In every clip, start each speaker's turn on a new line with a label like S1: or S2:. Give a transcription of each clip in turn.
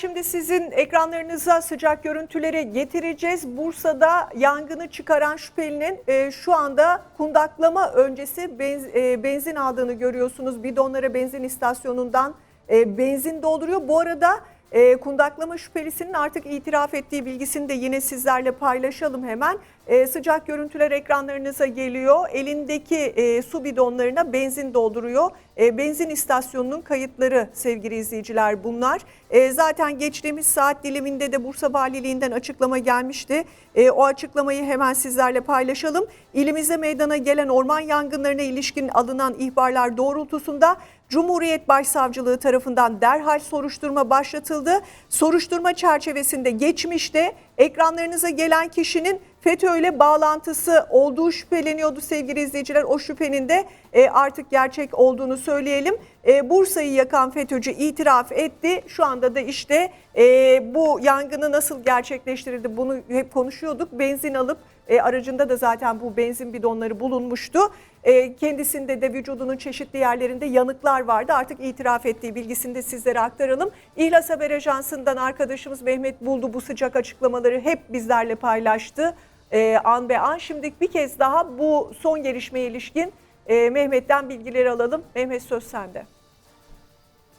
S1: Şimdi sizin ekranlarınıza sıcak görüntüleri getireceğiz. Bursa'da yangını çıkaran şüphelinin e, şu anda kundaklama öncesi benz- e, benzin aldığını görüyorsunuz. Bidonlara benzin istasyonundan e, benzin dolduruyor. Bu arada e, kundaklama şüphelisinin artık itiraf ettiği bilgisini de yine sizlerle paylaşalım hemen. E, sıcak görüntüler ekranlarınıza geliyor. Elindeki e, su bidonlarına benzin dolduruyor. E, benzin istasyonunun kayıtları sevgili izleyiciler bunlar. E, zaten geçtiğimiz saat diliminde de Bursa Valiliğinden açıklama gelmişti. E, o açıklamayı hemen sizlerle paylaşalım. İlimizde meydana gelen orman yangınlarına ilişkin alınan ihbarlar doğrultusunda Cumhuriyet Başsavcılığı tarafından derhal soruşturma başlatıldı. Soruşturma çerçevesinde geçmişte ekranlarınıza gelen kişinin FETÖ ile bağlantısı olduğu şüpheleniyordu sevgili izleyiciler. O şüphenin de e, artık gerçek olduğunu söyleyelim. E, Bursa'yı yakan FETÖ'cü itiraf etti. Şu anda da işte e, bu yangını nasıl gerçekleştirildi bunu hep konuşuyorduk. Benzin alıp e, aracında da zaten bu benzin bidonları bulunmuştu. E, kendisinde de vücudunun çeşitli yerlerinde yanıklar vardı. Artık itiraf ettiği bilgisini de sizlere aktaralım. İhlas Haber Ajansı'ndan arkadaşımız Mehmet Buldu bu sıcak açıklamaları hep bizlerle paylaştı. E, an be an. Şimdi bir kez daha bu son gelişmeye ilişkin e, Mehmet'ten bilgileri alalım. Mehmet söz sende.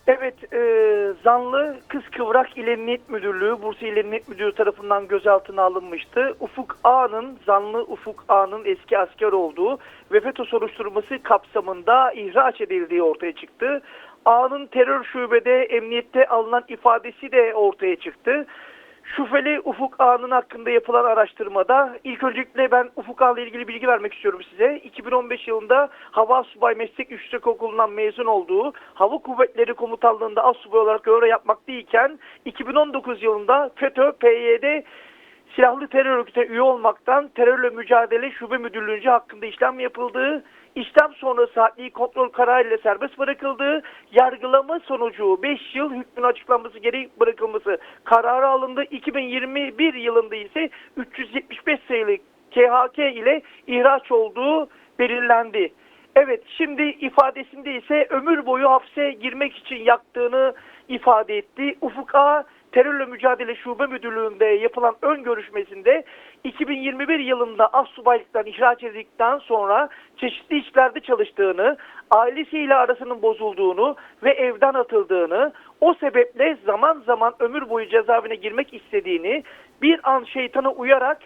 S2: Evet, e, zanlı Kız Kıvrak İl Emniyet Müdürlüğü, Bursa İl Emniyet Müdürü tarafından gözaltına alınmıştı. Ufuk Ağa'nın, zanlı Ufuk Ağa'nın eski asker olduğu ve FETÖ soruşturması kapsamında ihraç edildiği ortaya çıktı. Ağa'nın terör şubede emniyette alınan ifadesi de ortaya çıktı. Şüpheli Ufuk Ağa'nın hakkında yapılan araştırmada ilk öncelikle ben Ufuk Ağa'la ilgili bilgi vermek istiyorum size. 2015 yılında Hava Subay Meslek Yüksekokulu'ndan mezun olduğu Hava Kuvvetleri Komutanlığı'nda asubay olarak görev yapmaktayken 2019 yılında FETÖ, PYD silahlı terör örgütüne üye olmaktan terörle mücadele şube müdürlüğünce hakkında işlem yapıldığı, işlem sonrası adli kontrol kararıyla serbest bırakıldığı, yargılama sonucu 5 yıl hükmün açıklanması gereği bırakılması kararı alındı. 2021 yılında ise 375 sayılı KHK ile ihraç olduğu belirlendi. Evet şimdi ifadesinde ise ömür boyu hapse girmek için yaktığını ifade etti. Ufuk A Terörle Mücadele Şube Müdürlüğü'nde yapılan ön görüşmesinde 2021 yılında astsubaylıktan ihraç edildikten sonra çeşitli işlerde çalıştığını, ailesiyle arasının bozulduğunu ve evden atıldığını, o sebeple zaman zaman ömür boyu cezaevine girmek istediğini, bir an şeytana uyarak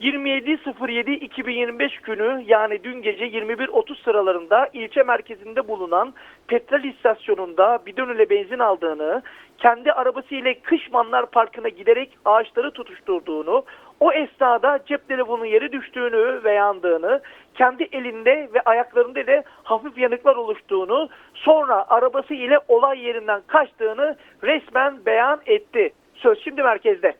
S2: 27.07.2025 günü yani dün gece 21.30 sıralarında ilçe merkezinde bulunan petrol istasyonunda bidon ile benzin aldığını, kendi arabası ile Kışmanlar Parkı'na giderek ağaçları tutuşturduğunu, o esnada cep telefonunun yere düştüğünü ve yandığını, kendi elinde ve ayaklarında ile hafif yanıklar oluştuğunu, sonra arabası ile olay yerinden kaçtığını resmen beyan etti. Söz şimdi merkezde.